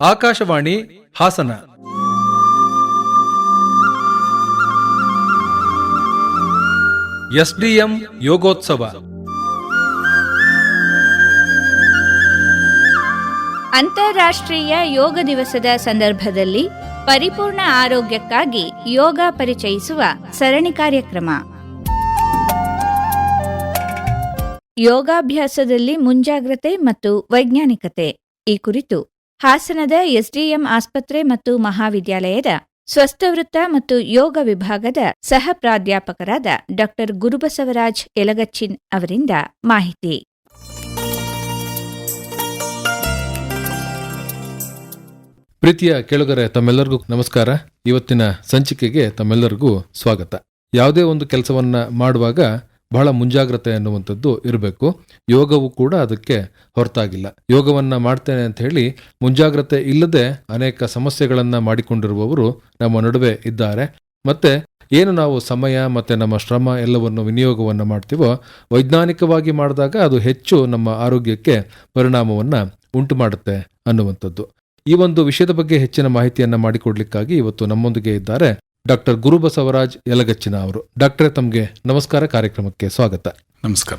Akashvani Hassan. SDM ಯೋಗೋತ್ಸವ. ಅಂತಾರಾಷ್ಟ್ರೀಯ ಯೋಗ ದಿವಸದ ಸಂದರ್ಭದಲ್ಲಿ ಪರಿಪೂರ್ಣ ಆರೋಗ್ಯಕ್ಕಾಗಿ ಯೋಗ ಪರಿಚಯಿಸುವ ಸರಣಿ ಕಾರ್ಯಕ್ರಮ. ಯೋಗಾಭ್ಯಾಸದಲ್ಲಿ ಮುಂಜಾಗ್ರತೆ ಮತ್ತು ವೈಜ್ಞಾನಿಕತೆ ಈ ಕುರಿತು ಹಾಸನದ ಎಸ್ಡಿಎಂ ಆಸ್ಪತ್ರೆ ಮತ್ತು ಮಹಾವಿದ್ಯಾಲಯದ ಸ್ವಸ್ಥವೃತ್ತ ಮತ್ತು ಯೋಗ ವಿಭಾಗದ ಸಹ ಪ್ರಾಧ್ಯಾಪಕರಾದ ಡಾಕ್ಟರ್ ಗುರುಬಸವರಾಜ್ ಯಲಗಚ್ಚಿನ್ ಅವರಿಂದ ಮಾಹಿತಿ. ಪ್ರೀತಿಯ ಕೆಳಗರೆ, ತಮ್ಮೆಲ್ಲರಿಗೂ ನಮಸ್ಕಾರ. ಇವತ್ತಿನ ಸಂಚಿಕೆಗೆ ತಮ್ಮೆಲ್ಲರಿಗೂ ಸ್ವಾಗತ. ಯಾವುದೇ ಒಂದು ಕೆಲಸವನ್ನ ಮಾಡುವಾಗ ಬಹಳ ಮುಂಜಾಗ್ರತೆ ಅನ್ನುವಂಥದ್ದು ಇರಬೇಕು. ಯೋಗವು ಕೂಡ ಅದಕ್ಕೆ ಹೊರತಾಗಿಲ್ಲ. ಯೋಗವನ್ನು ಮಾಡ್ತೇನೆ ಅಂತ ಹೇಳಿ ಮುಂಜಾಗ್ರತೆ ಇಲ್ಲದೆ ಅನೇಕ ಸಮಸ್ಯೆಗಳನ್ನು ಮಾಡಿಕೊಂಡಿರುವವರು ನಮ್ಮ ನಡುವೆ ಇದ್ದಾರೆ. ಮತ್ತೆ ಏನು ನಾವು ಸಮಯ ಮತ್ತು ನಮ್ಮ ಶ್ರಮ ಎಲ್ಲವನ್ನು ವಿನಿಯೋಗವನ್ನು ಮಾಡ್ತೀವೋ, ವೈಜ್ಞಾನಿಕವಾಗಿ ಮಾಡಿದಾಗ ಅದು ಹೆಚ್ಚು ನಮ್ಮ ಆರೋಗ್ಯಕ್ಕೆ ಪರಿಣಾಮವನ್ನು ಉಂಟು ಮಾಡುತ್ತೆ ಅನ್ನುವಂಥದ್ದು. ಈ ಒಂದು ವಿಷಯದ ಬಗ್ಗೆ ಹೆಚ್ಚಿನ ಮಾಹಿತಿಯನ್ನು ಮಾಡಿಕೊಡ್ಲಿಕ್ಕಾಗಿ ಇವತ್ತು ನಮ್ಮೊಂದಿಗೆ ಇದ್ದಾರೆ ಡಾಕ್ಟರ್ ಗುರುಬಸವರಾಜ್ ಯಲಗಚ್ಚಿನ ಅವರು. ಡಾಕ್ಟರ್ ತಮಗೆ ನಮಸ್ಕಾರ ಕಾರ್ಯಕ್ರಮಕ್ಕೆ ಸ್ವಾಗತ. ನಮಸ್ಕಾರ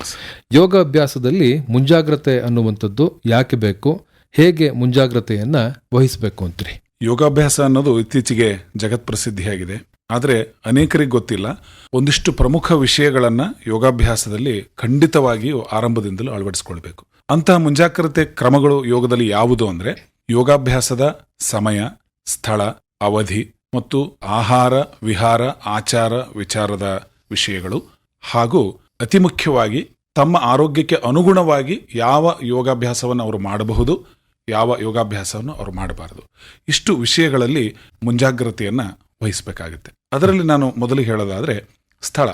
ಯೋಗ ಅಭ್ಯಾಸದಲ್ಲಿ ಮುಂಜಾಗ್ರತೆ ಅನ್ನುವಂಥದ್ದು ಯಾಕೆ ಬೇಕು ಹೇಗೆ ಮುಂಜಾಗ್ರತೆಯನ್ನ ವಹಿಸಬೇಕು ಅಂತೀರಿ? ಯೋಗಾಭ್ಯಾಸ ಅನ್ನೋದು ಇತ್ತೀಚೆಗೆ ಜಗತ್ ಪ್ರಸಿದ್ಧಿಯಾಗಿದೆ. ಆದರೆ ಅನೇಕರಿಗೆ ಗೊತ್ತಿಲ್ಲ. ಒಂದಿಷ್ಟು ಪ್ರಮುಖ ವಿಷಯಗಳನ್ನ ಯೋಗಾಭ್ಯಾಸದಲ್ಲಿ ಖಂಡಿತವಾಗಿಯೂ ಆರಂಭದಿಂದಲೂ ಅಳವಡಿಸಿಕೊಳ್ಬೇಕು. ಅಂತಹ ಮುಂಜಾಗ್ರತೆ ಕ್ರಮಗಳು ಯೋಗದಲ್ಲಿ ಯಾವುದು ಅಂದ್ರೆ ಯೋಗಾಭ್ಯಾಸದ ಸಮಯ ಸ್ಥಳ ಅವಧಿ ಮತ್ತು ಆಹಾರ, ವಿಹಾರ, ಆಚಾರ, ವಿಚಾರದ ವಿಷಯಗಳು ಹಾಗೂ ಅತಿ ಮುಖ್ಯವಾಗಿ ತಮ್ಮ ಆರೋಗ್ಯಕ್ಕೆ ಅನುಗುಣವಾಗಿ ಯಾವ ಯೋಗಾಭ್ಯಾಸವನ್ನು ಅವರು ಮಾಡಬಹುದು, ಯಾವ ಯೋಗಾಭ್ಯಾಸವನ್ನು ಅವರು ಮಾಡಬಾರದು. ಇಷ್ಟು ವಿಷಯಗಳಲ್ಲಿ ಮುಂಜಾಗ್ರತೆಯನ್ನು ವಹಿಸಬೇಕಾಗುತ್ತೆ. ಅದರಲ್ಲಿ ನಾನು ಮೊದಲು ಹೇಳೋದಾದರೆ ಸ್ಥಳ.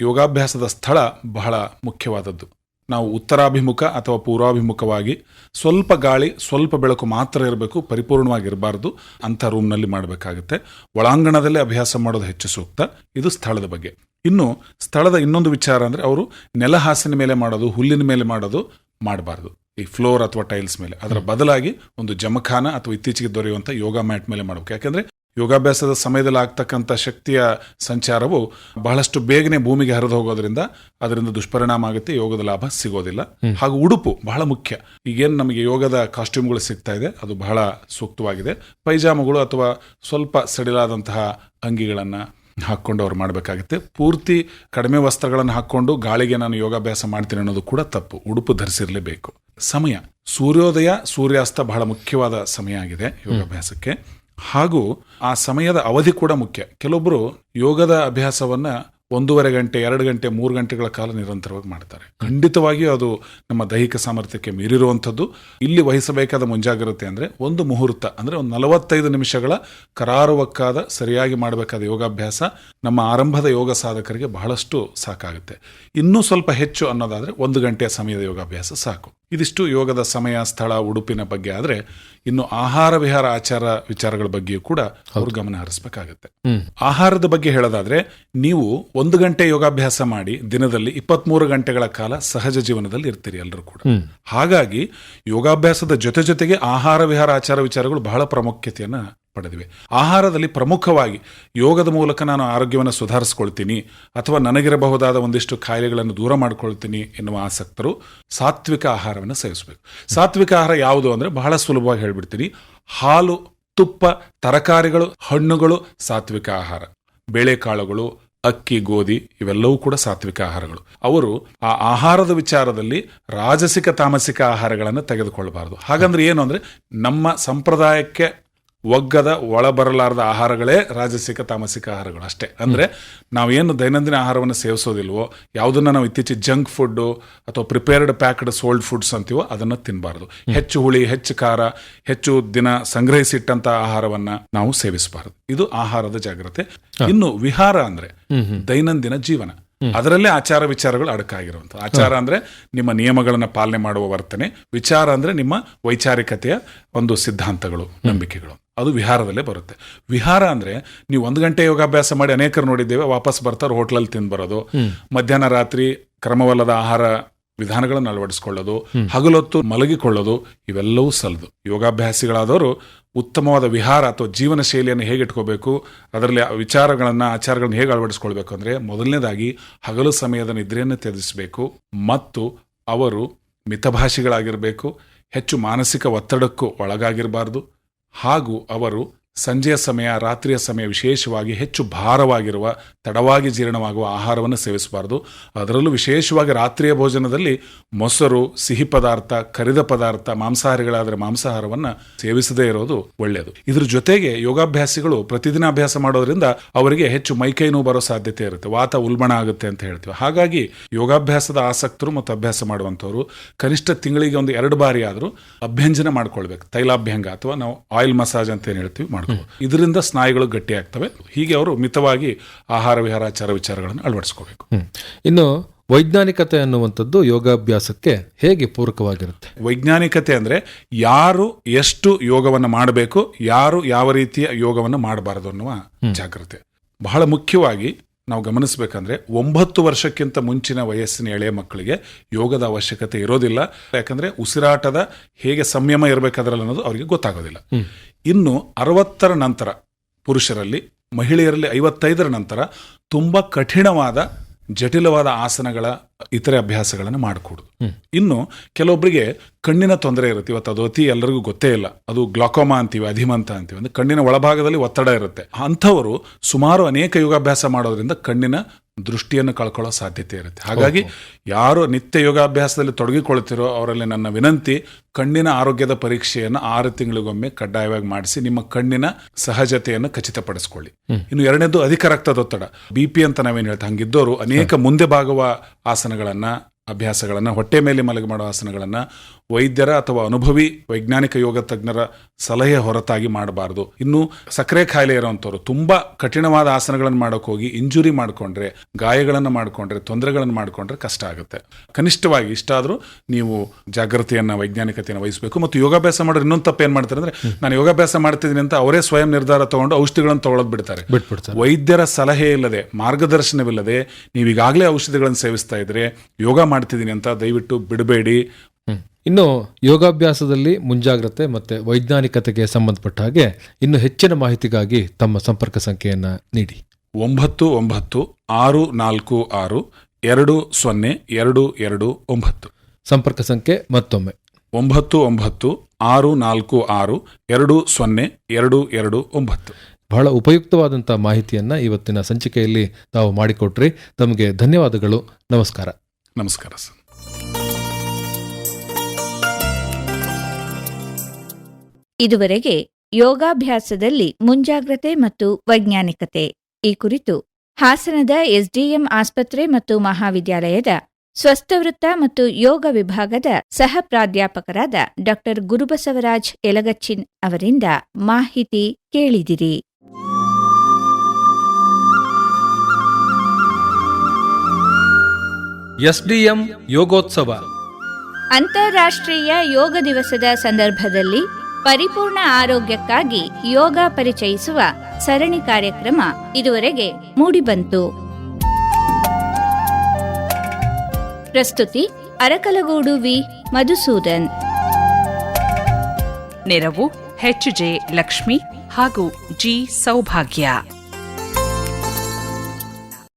ಯೋಗಾಭ್ಯಾಸದ ಸ್ಥಳ ಬಹಳ ಮುಖ್ಯವಾದದ್ದು. ನಾವು ಉತ್ತರಾಭಿಮುಖ ಅಥವಾ ಪೂರ್ವಾಭಿಮುಖವಾಗಿ ಸ್ವಲ್ಪ ಗಾಳಿ ಸ್ವಲ್ಪ ಬೆಳಕು ಮಾತ್ರ ಇರಬೇಕು ಪರಿಪೂರ್ಣವಾಗಿರಬಾರ್ದು. ಅಂಥ ರೂಮ್ನಲ್ಲಿ ಮಾಡಬೇಕಾಗುತ್ತೆ. ಒಳಾಂಗಣದಲ್ಲಿ ಅಭ್ಯಾಸ ಮಾಡೋದು ಹೆಚ್ಚು ಸೂಕ್ತ. ಇದು ಸ್ಥಳದ ಬಗ್ಗೆ. ಇನ್ನು ಸ್ಥಳದ ಇನ್ನೊಂದು ವಿಚಾರ ಅಂದರೆ ಅವರು ನೆಲಹಾಸಿನ ಮೇಲೆ ಮಾಡೋದು ಹುಲ್ಲಿನ ಮೇಲೆ ಮಾಡೋದು ಮಾಡಬಾರ್ದು. ಈ ಫ್ಲೋರ್ ಅಥವಾ ಟೈಲ್ಸ್ ಮೇಲೆ. ಅದರ ಬದಲಾಗಿ ಒಂದು ಜಮಖಾನ ಅಥವಾ ಇತ್ತೀಚೆಗೆ ದೊರೆಯುವಂಥ ಯೋಗ ಮ್ಯಾಟ್ ಮೇಲೆ ಮಾಡಬೇಕು. ಯಾಕಂದ್ರೆ ಯೋಗಾಭ್ಯಾಸದ ಸಮಯದಲ್ಲಿ ಆಗ್ತಕ್ಕಂಥ ಶಕ್ತಿಯ ಸಂಚಾರವು ಬಹಳಷ್ಟು ಬೇಗನೆ ಭೂಮಿಗೆ ಹರಿದು ಹೋಗೋದ್ರಿಂದ ಅದರಿಂದ ದುಷ್ಪರಿಣಾಮ ಆಗುತ್ತೆ ಯೋಗದ ಲಾಭ ಸಿಗೋದಿಲ್ಲ. ಹಾಗೂ ಉಡುಪು ಬಹಳ ಮುಖ್ಯ. ಈಗೇನು ನಮಗೆ ಯೋಗದ ಕಾಸ್ಟ್ಯೂಮ್ಗಳು ಸಿಗ್ತಾ ಇದೆ ಅದು ಬಹಳ ಸೂಕ್ತವಾಗಿದೆ. ಪೈಜಾಮಗಳು ಅಥವಾ ಸ್ವಲ್ಪ ಸಡಿಲಾದಂತಹ ಅಂಗಿಗಳನ್ನು ಹಾಕ್ಕೊಂಡು ಅವ್ರು ಮಾಡಬೇಕಾಗುತ್ತೆ. ಪೂರ್ತಿ ಕಡಿಮೆ ವಸ್ತ್ರಗಳನ್ನು ಹಾಕ್ಕೊಂಡು ಗಾಳಿಗೆ ನಾನು ಯೋಗಾಭ್ಯಾಸ ಮಾಡ್ತೀನಿ ಅನ್ನೋದು ಕೂಡ ತಪ್ಪು. ಉಡುಪು ಧರಿಸಿರಲೇಬೇಕು. ಸಮಯ. ಸೂರ್ಯೋದಯ ಸೂರ್ಯಾಸ್ತ ಬಹಳ ಮುಖ್ಯವಾದ ಸಮಯ ಆಗಿದೆ ಯೋಗಾಭ್ಯಾಸಕ್ಕೆ. ಹಾಗೂ ಆ ಸಮಯದ ಅವಧಿ ಕೂಡ ಮುಖ್ಯ. ಕೆಲವೊಬ್ಬರು ಯೋಗದ ಅಭ್ಯಾಸವನ್ನ ಒಂದೂವರೆ ಗಂಟೆ, ಎರಡು ಗಂಟೆ, ಮೂರು ಗಂಟೆಗಳ ಕಾಲ ನಿರಂತರವಾಗಿ ಮಾಡ್ತಾರೆ. ಖಂಡಿತವಾಗಿಯೂ ಅದು ನಮ್ಮ ದೈಹಿಕ ಸಾಮರ್ಥ್ಯಕ್ಕೆ ಮೀರಿರುವಂಥದ್ದು. ಇಲ್ಲಿ ವಹಿಸಬೇಕಾದ ಮುಂಜಾಗ್ರತೆ ಅಂದರೆ ಒಂದು ಮುಹೂರ್ತ, ಅಂದರೆ ಒಂದು ನಲವತ್ತೈದು ನಿಮಿಷಗಳ ಕರಾರುವಕ್ಕಾದ, ಸರಿಯಾಗಿ ಮಾಡಬೇಕಾದ ಯೋಗಾಭ್ಯಾಸ ನಮ್ಮ ಆರಂಭದ ಯೋಗ ಸಾಧಕರಿಗೆ ಬಹಳಷ್ಟು ಸಾಕಾಗುತ್ತೆ. ಇನ್ನೂ ಸ್ವಲ್ಪ ಹೆಚ್ಚು ಅನ್ನೋದಾದರೆ ಒಂದು ಗಂಟೆಯ ಸಮಯದ ಯೋಗಾಭ್ಯಾಸ ಸಾಕು. ಇದಿಷ್ಟು ಯೋಗದ ಸಮಯ ಸ್ಥಳ ಉಡುಪಿನ ಬಗ್ಗೆ ಆದ್ರೆ ಇನ್ನು ಆಹಾರ ವಿಹಾರ ಆಚಾರ ವಿಚಾರಗಳ ಬಗ್ಗೆಯೂ ಕೂಡ ಅವರು ಗಮನ ಹರಿಸಬೇಕಾಗುತ್ತೆ. ಆಹಾರದ ಬಗ್ಗೆ ಹೇಳೋದಾದ್ರೆ ನೀವು ಒಂದು ಗಂಟೆ ಯೋಗಾಭ್ಯಾಸ ಮಾಡಿ ದಿನದಲ್ಲಿ ಇಪ್ಪತ್ಮೂರು ಗಂಟೆಗಳ ಕಾಲ ಸಹಜ ಜೀವನದಲ್ಲಿ ಇರ್ತೀರಿ ಎಲ್ಲರೂ ಕೂಡ. ಹಾಗಾಗಿ ಯೋಗಾಭ್ಯಾಸದ ಜೊತೆ ಜೊತೆಗೆ ಆಹಾರ ವಿಹಾರ ಆಚಾರ ವಿಚಾರಗಳು ಬಹಳ ಪ್ರಾಮುಖ್ಯತೆಯನ್ನ ಪಡೆದಿವೆ. ಆಹಾರದಲ್ಲಿ ಪ್ರಮುಖವಾಗಿ ಯೋಗದ ಮೂಲಕ ನಾನು ಆರೋಗ್ಯವನ್ನು ಸುಧಾರಿಸ್ಕೊಳ್ತೀನಿ ಅಥವಾ ನನಗಿರಬಹುದಾದ ಒಂದಿಷ್ಟು ಕಾಯಿಲೆಗಳನ್ನು ದೂರ ಮಾಡ್ಕೊಳ್ತೀನಿ ಎನ್ನುವ ಆಸಕ್ತರು ಸಾತ್ವಿಕ ಆಹಾರವನ್ನು ಸೇವಿಸಬೇಕು. ಸಾತ್ವಿಕ ಆಹಾರ ಯಾವುದು ಅಂದರೆ ಬಹಳ ಸುಲಭವಾಗಿ ಹೇಳ್ಬಿಡ್ತೀನಿ. ಹಾಲು, ತುಪ್ಪ, ತರಕಾರಿಗಳು, ಹಣ್ಣುಗಳು ಸಾತ್ವಿಕ ಆಹಾರ. ಬೇಳೆಕಾಳುಗಳು, ಅಕ್ಕಿ, ಗೋಧಿ ಇವೆಲ್ಲವೂ ಕೂಡ ಸಾತ್ವಿಕ ಆಹಾರಗಳು. ಅವರು ಆ ಆಹಾರದ ವಿಚಾರದಲ್ಲಿ ರಾಜಸಿಕ, ತಾಮಸಿಕ ಆಹಾರಗಳನ್ನು ತೆಗೆದುಕೊಳ್ಳಬಾರದು. ಹಾಗಂದ್ರೆ ಏನು ಅಂದರೆ ನಮ್ಮ ಸಂಪ್ರದಾಯಕ್ಕೆ ಒಗ್ಗದ ಒಳ ಬರಲಾರದ ಆಹಾರಗಳೇ ರಾಜಸಿಕ ತಾಮಸಿಕ ಆಹಾರಗಳು ಅಷ್ಟೇ. ಅಂದ್ರೆ ನಾವೇನು ದೈನಂದಿನ ಆಹಾರವನ್ನು ಸೇವಿಸೋದಿಲ್ವೋ ಯಾವುದನ್ನ ನಾವು ಇತ್ತೀಚೆಗೆ ಜಂಕ್ ಫುಡ್ ಅಥವಾ ಪ್ರಿಪೇರ್ಡ್ ಪ್ಯಾಕ್ಡ್ ಸೋಲ್ಡ್ ಫುಡ್ಸ್ ಅಂತೀವೋ ಅದನ್ನ ತಿನ್ನಬಾರ್ದು ಹೆಚ್ಚು ಹುಳಿ ಹೆಚ್ಚು ಖಾರ ಹೆಚ್ಚು ದಿನ ಸಂಗ್ರಹಿಸಿಟ್ಟಂತ ಆಹಾರವನ್ನ ನಾವು ಸೇವಿಸಬಾರದು. ಇದು ಆಹಾರದ ಜಾಗ್ರತೆ. ಇನ್ನು ವಿಹಾರ ಅಂದ್ರೆ ದೈನಂದಿನ ಜೀವನ. ಅದರಲ್ಲೇ ಆಚಾರ ವಿಚಾರಗಳು ಅಡಕಾಗಿರುವಂತ ಆಚಾರ ಅಂದ್ರೆ ನಿಮ್ಮ ನಿಯಮಗಳನ್ನ ಪಾಲನೆ ಮಾಡುವ ವರ್ತನೆ. ವಿಚಾರ ಅಂದ್ರೆ ನಿಮ್ಮ ವೈಚಾರಿಕತೆಯ ಒಂದು ಸಿದ್ಧಾಂತಗಳು ನಂಬಿಕೆಗಳು. ಅದು ವಿಹಾರದಲ್ಲೇ ಬರುತ್ತೆ. ವಿಹಾರ ಅಂದ್ರೆ ನೀವು ಒಂದು ಗಂಟೆ ಯೋಗಾಭ್ಯಾಸ ಮಾಡಿ ಅನೇಕರು ನೋಡಿದ್ದೇವೆ ವಾಪಸ್ ಬರ್ತಾರೆ ಹೋಟ್ಲಲ್ಲಿ ತಿಂದು ಬರೋದು. ಮಧ್ಯಾಹ್ನ ರಾತ್ರಿ ಕ್ರಮವಲ್ಲದ ಆಹಾರ ವಿಧಾನಗಳನ್ನು ಅಳವಡಿಸ್ಕೊಳ್ಳೋದು ಹಗಲೊತ್ತು ಮಲಗಿಕೊಳ್ಳೋದು ಇವೆಲ್ಲವೂ ಸಲ್ಲದು ಯೋಗಾಭ್ಯಾಸಿಗಳಾದವರು ಉತ್ತಮವಾದ ವಿಹಾರ ಅಥವಾ ಜೀವನ ಶೈಲಿಯನ್ನು ಹೇಗೆ ಇಟ್ಕೋಬೇಕು ಅದರಲ್ಲಿ ವಿಚಾರಗಳನ್ನು ಆಚಾರಗಳನ್ನು ಹೇಗೆ ಅಳವಡಿಸ್ಕೊಳ್ಬೇಕು ಅಂದರೆ ಮೊದಲನೇದಾಗಿ ಹಗಲು ಸಮಯದ ನಿದ್ರೆಯನ್ನು ತ್ಯಜಿಸಬೇಕು ಮತ್ತು ಅವರು ಮಿತಭಾಷಿಗಳಾಗಿರಬೇಕು ಹೆಚ್ಚು ಮಾನಸಿಕ ಒತ್ತಡಕ್ಕೂ ಒಳಗಾಗಿರಬಾರ್ದು. ಹಾಗೂ ಅವರು ಸಂಜೆಯ ಸಮಯ, ರಾತ್ರಿಯ ಸಮಯ ವಿಶೇಷವಾಗಿ ಹೆಚ್ಚು ಭಾರವಾಗಿರುವ, ತಡವಾಗಿ ಜೀರ್ಣವಾಗುವ ಆಹಾರವನ್ನು ಸೇವಿಸಬಾರದು. ಅದರಲ್ಲೂ ವಿಶೇಷವಾಗಿ ರಾತ್ರಿಯ ಭೋಜನದಲ್ಲಿ ಮೊಸರು, ಸಿಹಿ ಪದಾರ್ಥ, ಕರಿದ ಪದಾರ್ಥ, ಮಾಂಸಾಹಾರಿಗಳಾದರೆ ಮಾಂಸಾಹಾರವನ್ನು ಸೇವಿಸದೇ ಇರೋದು ಒಳ್ಳೆಯದು. ಇದ್ರ ಜೊತೆಗೆ ಯೋಗಾಭ್ಯಾಸಿಗಳು ಪ್ರತಿದಿನ ಅಭ್ಯಾಸ ಮಾಡೋದ್ರಿಂದ ಅವರಿಗೆ ಹೆಚ್ಚು ಮೈಕೈ ನೋವು ಬರೋ ಸಾಧ್ಯತೆ ಇರುತ್ತೆ. ವಾತ ಉಲ್ಬಣ ಆಗುತ್ತೆ ಅಂತ ಹೇಳ್ತೀವಿ. ಹಾಗಾಗಿ ಯೋಗಾಭ್ಯಾಸದ ಆಸಕ್ತರು ಮತ್ತು ಅಭ್ಯಾಸ ಮಾಡುವಂಥವ್ರು ಕನಿಷ್ಠ ತಿಂಗಳಿಗೆ ಒಂದು ಎರಡು ಬಾರಿ ಆದರೂ ಅಭ್ಯಂಜನ ಮಾಡ್ಕೊಳ್ಬೇಕು. ತೈಲಾಭ್ಯಂಗ ಅಥವಾ ನಾವು ಆಯಿಲ್ ಮಸಾಜ್ ಅಂತ ಏನು ಹೇಳ್ತೀವಿ ಮಾಡ್ಕೋಬೇಕು ಇದರಿಂದ ಸ್ನಾಯುಗಳು ಗಟ್ಟಿ ಆಗ್ತವೆ. ಹೀಗೆ ಅವರು ಮಿತವಾಗಿ ಆಹಾರ ವಿಹಾರ ಆಚಾರ ವಿಚಾರಗಳನ್ನು ಅಳವಡಿಸ್ಕೋಬೇಕು. ಇನ್ನು ವೈಜ್ಞಾನಿಕತೆ ಅನ್ನುವಂಥದ್ದು ಯೋಗಾಭ್ಯಾಸಕ್ಕೆ ಹೇಗೆ ಪೂರಕವಾಗಿರುತ್ತೆ? ವೈಜ್ಞಾನಿಕತೆ ಅಂದರೆ ಯಾರು ಎಷ್ಟು ಯೋಗವನ್ನು ಮಾಡಬೇಕು ಯಾರು ಯಾವ ರೀತಿಯ ಯೋಗವನ್ನು ಮಾಡಬಾರದು ಅನ್ನುವ ಜಾಗ್ರತೆ. ಬಹಳ ಮುಖ್ಯವಾಗಿ ನಾವು ಗಮನಿಸಬೇಕಂದ್ರೆ ಒಂಬತ್ತು ವರ್ಷಕ್ಕಿಂತ ಮುಂಚಿನ ವಯಸ್ಸಿನ ಎಳೆಯ ಮಕ್ಕಳಿಗೆ ಯೋಗದ ಅವಶ್ಯಕತೆ ಇರೋದಿಲ್ಲ. ಯಾಕಂದ್ರೆ ಉಸಿರಾಟದ ಹೇಗೆ ಸಂಯಮ ಇರಬೇಕಾದ್ರಲ್ಲ ಅನ್ನೋದು ಅವರಿಗೆ ಗೊತ್ತಾಗೋದಿಲ್ಲ. ಇನ್ನು ಅರವತ್ತರ ನಂತರ ಪುರುಷರಲ್ಲಿ, ಮಹಿಳೆಯರಲ್ಲಿ ಐವತ್ತೈದರ ನಂತರ ತುಂಬಾ ಕಠಿಣವಾದ ಜಟಿಲವಾದ ಆಸನಗಳ ಇತರೆ ಅಭ್ಯಾಸಗಳನ್ನು ಮಾಡಿಕೊಡುದು. ಇನ್ನು ಕೆಲವೊಬ್ಬರಿಗೆ ಕಣ್ಣಿನ ತೊಂದರೆ ಇರುತ್ತೆ. ಇವತ್ತು ಅದು ಅತಿ ಎಲ್ಲರಿಗೂ ಗೊತ್ತೇ ಇಲ್ಲ. ಅದು ಗ್ಲಾಕೋಮಾ ಅಂತೀವಿ, ಅಧಿಮಂತ ಅಂತೀವಿ. ಅಂದ್ರೆ ಕಣ್ಣಿನ ಒಳಭಾಗದಲ್ಲಿ ಒತ್ತಡ ಇರುತ್ತೆ. ಅಂಥವರು ಸುಮಾರು ಅನೇಕ ಯೋಗಾಭ್ಯಾಸ ಮಾಡೋದ್ರಿಂದ ಕಣ್ಣಿನ ದೃಷ್ಟಿಯನ್ನು ಕಳ್ಕೊಳ್ಳೋ ಸಾಧ್ಯತೆ ಇರುತ್ತೆ. ಹಾಗಾಗಿ ಯಾರು ನಿತ್ಯ ಯೋಗಾಭ್ಯಾಸದಲ್ಲಿ ತೊಡಗಿಕೊಳ್ತಿರೋ ಅವರಲ್ಲಿ ನನ್ನ ವಿನಂತಿ ಕಣ್ಣಿನ ಆರೋಗ್ಯದ ಪರೀಕ್ಷೆಯನ್ನು ಆರು ತಿಂಗಳಿಗೊಮ್ಮೆ ಕಡ್ಡಾಯವಾಗಿ ಮಾಡಿಸಿ ನಿಮ್ಮ ಕಣ್ಣಿನ ಸಹಜತೆಯನ್ನು ಖಚಿತಪಡಿಸ್ಕೊಳ್ಳಿ. ಇನ್ನು ಎರಡನೇದು ಅಧಿಕ ರಕ್ತದೊತ್ತಡ. ಬಿ ಪಿ ಅಂತ ನಾವೇನು ಹೇಳ್ತಾ ಹಂಗಿದ್ದವರು ಅನೇಕ ಮುಂದೆ ಭಾಗವ ಆಸನಗಳನ್ನ ಅಭ್ಯಾಸಗಳನ್ನ ಹೊಟ್ಟೆ ಮೇಲೆ ಮಲಗಿ ಮಾಡೋ ಆಸನಗಳನ್ನ ವೈದ್ಯರ ಅಥವಾ ಅನುಭವಿ ವೈಜ್ಞಾನಿಕ ಯೋಗ ತಜ್ಞರ ಸಲಹೆ ಹೊರತಾಗಿ ಮಾಡಬಾರದು. ಇನ್ನು ಸಕ್ಕರೆ ಕಾಯಿಲೆ ಇರೋವಂಥವ್ರು ತುಂಬಾ ಕಠಿಣವಾದ ಆಸನಗಳನ್ನು ಮಾಡೋಕೆ ಹೋಗಿ ಇಂಜುರಿ ಮಾಡಿಕೊಂಡ್ರೆ ಗಾಯಗಳನ್ನು ಮಾಡಿಕೊಂಡ್ರೆ ತೊಂದರೆಗಳನ್ನು ಮಾಡಿಕೊಂಡ್ರೆ ಕಷ್ಟ ಆಗುತ್ತೆ. ಕನಿಷ್ಠವಾಗಿ ಇಷ್ಟಾದರೂ ನೀವು ಜಾಗೃತಿಯನ್ನು ವೈಜ್ಞಾನಿಕತೆಯನ್ನು ವಹಿಸಬೇಕು ಮತ್ತು ಯೋಗಾಭ್ಯಾಸ ಮಾಡೋರು ಇನ್ನೊಂದು ತಪ್ಪು ಏನು ಮಾಡ್ತಾರೆ ಅಂದ್ರೆ ನಾನು ಯೋಗಾಭ್ಯಾಸ ಮಾಡ್ತಿದ್ದೀನಿ ಅಂತ ಅವರೇ ಸ್ವಯಂ ನಿರ್ಧಾರ ತಗೊಂಡು ಔಷಧಿಗಳನ್ನು ತಗೊಳ್ಳೋದು ಬಿಡ್ತಾರೆ. ಬಿಟ್ಬಿಡ್ತಾರೆ. ವೈದ್ಯರ ಸಲಹೆ ಇಲ್ಲದೆ ಮಾರ್ಗದರ್ಶನವಿಲ್ಲದೆ ನೀವು ಈಗಾಗಲೇ ಔಷಧಿಗಳನ್ನು ಸೇವಿಸ್ತಾ ಇದ್ರೆ ಯೋಗ ಮಾಡ್ತಿದ್ದೀನಿ ಅಂತ ದಯವಿಟ್ಟು ಬಿಡಬೇಡಿ. ಇನ್ನು ಯೋಗಾಭ್ಯಾಸದಲ್ಲಿ ಮುಂಜಾಗ್ರತೆ ಮತ್ತೆ ವೈಜ್ಞಾನಿಕತೆಗೆ ಸಂಬಂಧಪಟ್ಟ ಹಾಗೆ ಇನ್ನು ಹೆಚ್ಚಿನ ಮಾಹಿತಿಗಾಗಿ ತಮ್ಮ ಸಂಪರ್ಕ ಸಂಖ್ಯೆಯನ್ನು ನೀಡಿ. ಒಂಬತ್ತು ಒಂಬತ್ತು ಆರು ನಾಲ್ಕು ಆರು ಎರಡು ಸೊನ್ನೆ ಎರಡು ಎರಡು ಒಂಬತ್ತು. ಸಂಪರ್ಕ ಸಂಖ್ಯೆ ಮತ್ತೊಮ್ಮೆ. ಒಂಬತ್ತು ಒಂಬತ್ತು ಆರು ನಾಲ್ಕು ಆರು ಎರಡು ಸೊನ್ನೆ ಎರಡು ಎರಡು ಒಂಬತ್ತು. ಬಹಳ ಉಪಯುಕ್ತವಾದಂಥ ಮಾಹಿತಿಯನ್ನು ಇವತ್ತಿನ ಸಂಚಿಕೆಯಲ್ಲಿ ತಾವು ಮಾಡಿಕೊಟ್ರಿ. ತಮಗೆ ಧನ್ಯವಾದಗಳು. ನಮಸ್ಕಾರ. ನಮಸ್ಕಾರ ಸರ್. ಇದುವರೆಗೆ ಯೋಗಾಭ್ಯಾಸದಲ್ಲಿ ಮುಂಜಾಗ್ರತೆ ಮತ್ತು ವೈಜ್ಞಾನಿಕತೆ. ಈ ಕುರಿತು ಹಾಸನದ ಎಸ್ಡಿಎಂ ಆಸ್ಪತ್ರೆ ಮತ್ತು ಮಹಾವಿದ್ಯಾಲಯದ ಸ್ವಸ್ಥವೃತ್ತ ಮತ್ತು ಯೋಗ ವಿಭಾಗದ ಸಹ ಪ್ರಾಧ್ಯಾಪಕರಾದ ಡಾ ಗುರುಬಸವರಾಜ್ ಯಲಗಚ್ಚಿನ್ ಅವರಿಂದ ಮಾಹಿತಿ ಕೇಳಿದಿರಿ. ಎಸ್ಡಿಎಂ ಯೋಗೋತ್ಸವ. ಅಂತಾರಾಷ್ಟ್ರೀಯ ಯೋಗ ದಿವಸದ ಸಂದರ್ಭದಲ್ಲಿ ಪರಿಪೂರ್ಣ ಆರೋಗ್ಯಕ್ಕಾಗಿ ಯೋಗ ಪರಿಚಯಿಸುವ ಸರಣಿ ಕಾರ್ಯಕ್ರಮ ಇದುವರೆಗೆ ಮೂಡಿಬಂತು. ಪ್ರಸ್ತುತಿ ಅರಕಲಗೂಡು ವಿ. ಮಧುಸೂದನ್. ನೆರವು ಎಚ್ ಜೆ ಲಕ್ಷ್ಮಿ ಹಾಗೂ ಜಿ ಸೌಭಾಗ್ಯ.